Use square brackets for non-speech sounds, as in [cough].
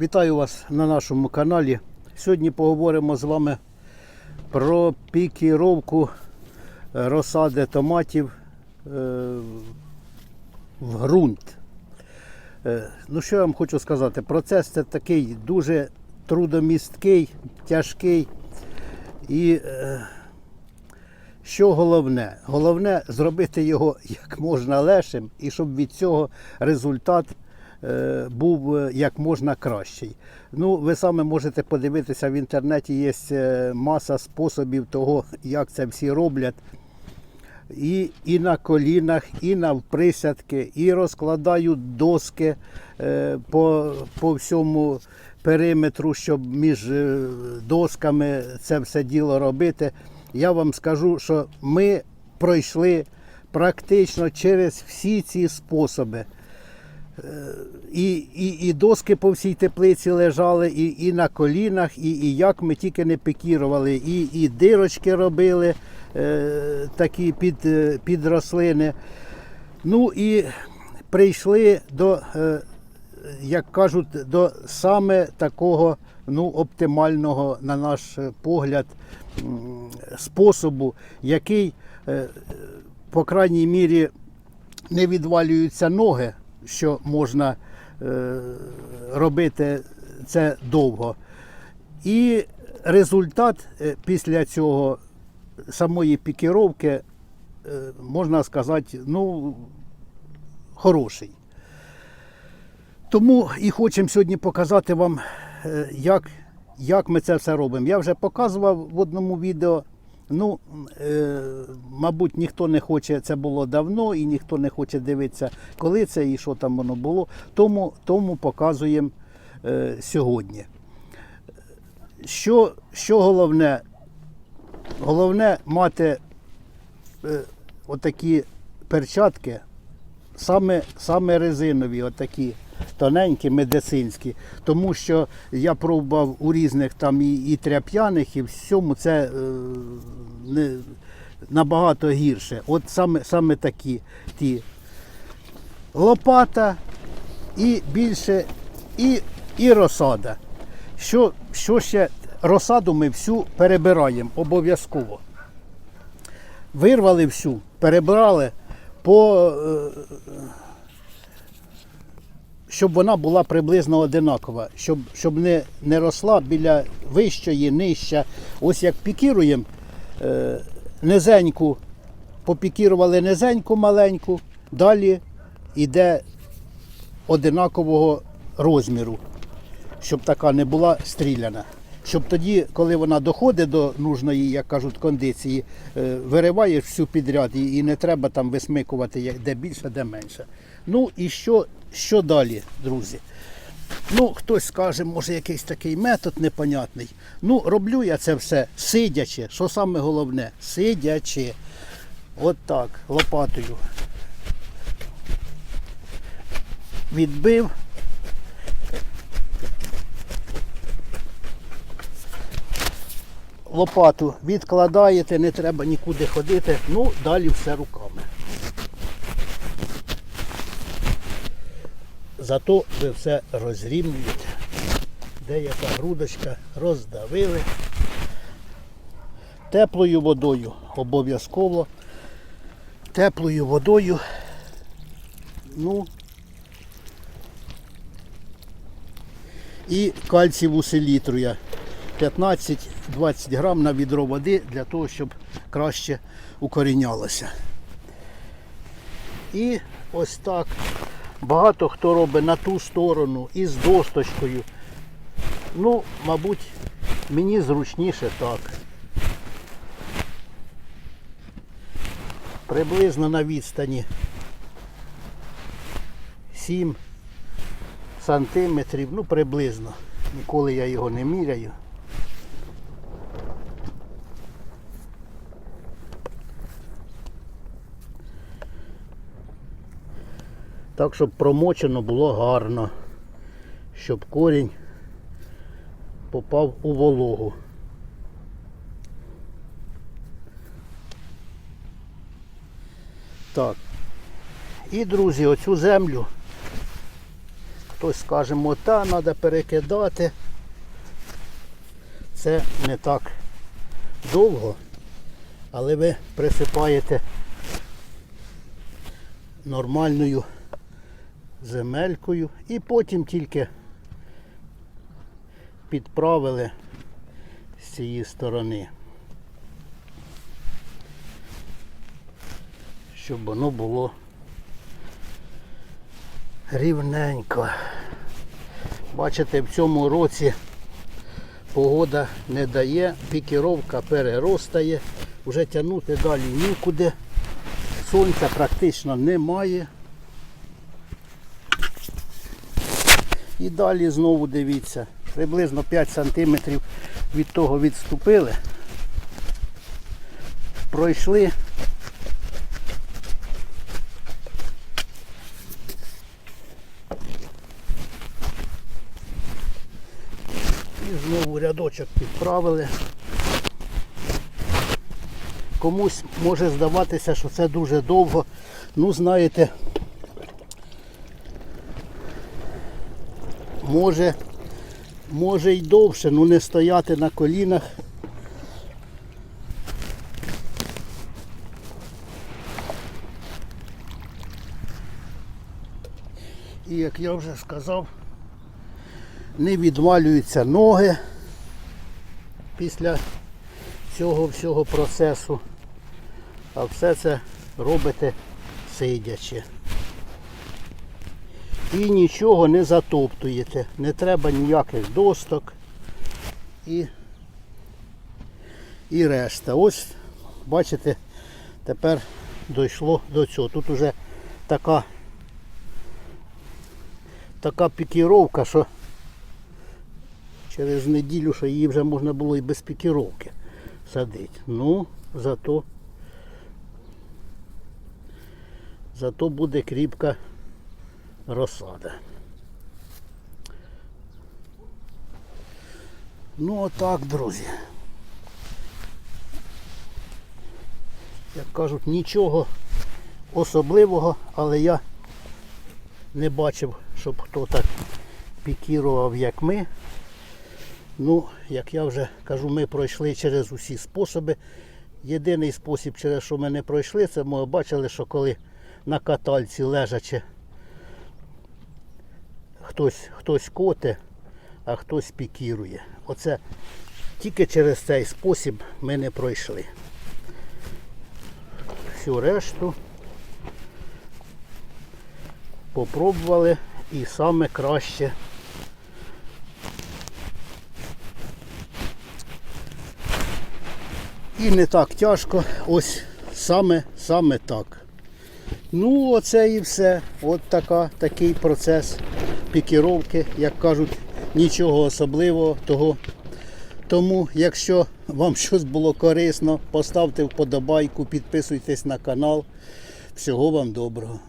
Вітаю вас на нашому каналі. Сьогодні поговоримо з вами про пікіровку розсади томатів е, в ґрунт. Е, Ну, що я вам хочу сказати? Процес це такий дуже трудомісткий, тяжкий. І е, що головне? Головне зробити його як можна легшим і щоб від цього результат був е, як можна кращий. Ну, ви саме можете подивитися в інтернеті, є е, маса способів того, як це всі роблять. І, і на колінах, і на присядки, і розкладають доски е, по, по всьому периметру, щоб між е, досками це все діло робити. Я вам скажу, що ми пройшли практично через всі ці способи. І, і, і доски по всій теплиці лежали, і, і на колінах, і, і як ми тільки не пекірували, і, і дирочки робили е, такі під, е, під рослини. Ну і прийшли до, е, як кажуть, до саме такого ну, оптимального, на наш погляд, способу, який, е, по крайній мірі, не відвалюються ноги, що можна е, робити це довго. І результат е, після цього самої пікіровки, е, можна сказати, ну, хороший. Тому і хочемо сьогодні показати вам, як, як ми це все робимо. Я вже показував в одному відео. Ну, е, мабуть, ніхто не хоче, це було давно, і ніхто не хоче дивитися, коли це і що там воно було. Тому, тому показуємо е, сьогодні. Що, що головне? Головне мати е, отакі перчатки, саме, саме резинові, отакі тоненькі, медицинські. Тому що я пробував у різних там і, і тряп'яних, і всьому це е, не, набагато гірше. От саме, саме такі ті. Лопата і більше, і, і розсада. Що, що ще? Розсаду ми всю перебираємо обов'язково. Вирвали всю, перебрали по. е, щоб вона була приблизно одинакова, щоб, щоб не, не росла біля вищої, нижча. Ось як пікіруємо низеньку, попікірували низеньку маленьку, далі йде одинакового розміру, щоб така не була стріляна. Щоб тоді, коли вона доходить до нужної, як кажуть, кондиції, е, вириваєш всю підряд і не треба там висмикувати де більше, де менше. Ну і що, що далі, друзі? Ну, хтось скаже, може, якийсь такий метод непонятний. Ну, роблю я це все сидячи. Що саме головне? Сидячи. От так, лопатою. Відбив. Лопату відкладаєте, не треба нікуди ходити. Ну, далі все руками. Зато ви все розрівнюєте. Де яка грудочка, роздавили. Теплою водою обов'язково. Теплою водою. Ну. І кальціву селітру я 15-20 грам на відро води для того, щоб краще укорінялося. І ось так. Багато хто робить на ту сторону і з досточкою. Ну, мабуть, мені зручніше так. Приблизно на відстані 7 сантиметрів, ну приблизно. Ніколи я його не міряю. Так, щоб промочено було гарно, щоб корінь попав у вологу. Так. І, друзі, оцю землю Хтось скаже, мота треба перекидати. Це не так довго, але ви присипаєте нормальною земелькою і потім тільки підправили з цієї сторони. Щоб воно було рівненько. Бачите, в цьому році погода не дає, пікіровка переростає, вже тягнути далі нікуди. Сонця практично немає. І далі знову дивіться, приблизно 5 см від того відступили. Пройшли. І знову рядочок підправили. Комусь може здаватися, що це дуже довго. Ну, знаєте, може, може й довше, ну не стояти на колінах. І як я вже сказав, не відвалюються ноги після цього всього процесу. А все це робите сидячи. І нічого не затоптуєте. Не треба ніяких досток і, і решта. Ось, бачите, тепер дійшло до цього. Тут уже така така пікіровка, що через неділю, що її вже можна було і без пікіровки садити. Ну, зато зато буде кріпка розсада. Ну отак, друзі. Як кажуть, нічого особливого, але я не бачив, щоб хто так пікірував, як ми. Ну, як я вже кажу, ми пройшли через усі способи. Єдиний спосіб, через що ми не пройшли, це ми бачили, що коли на катальці лежачи хтось, хтось коте, а хтось пікірує. Оце тільки через цей спосіб ми не пройшли. Всю решту попробували і саме краще. І не так тяжко, ось саме, саме так. Ну, оце і все. От така, такий процес пікіровки, як кажуть, нічого особливого того. Тому, якщо вам [laughs] щось було корисно, поставте вподобайку, підписуйтесь на канал. Всього вам доброго.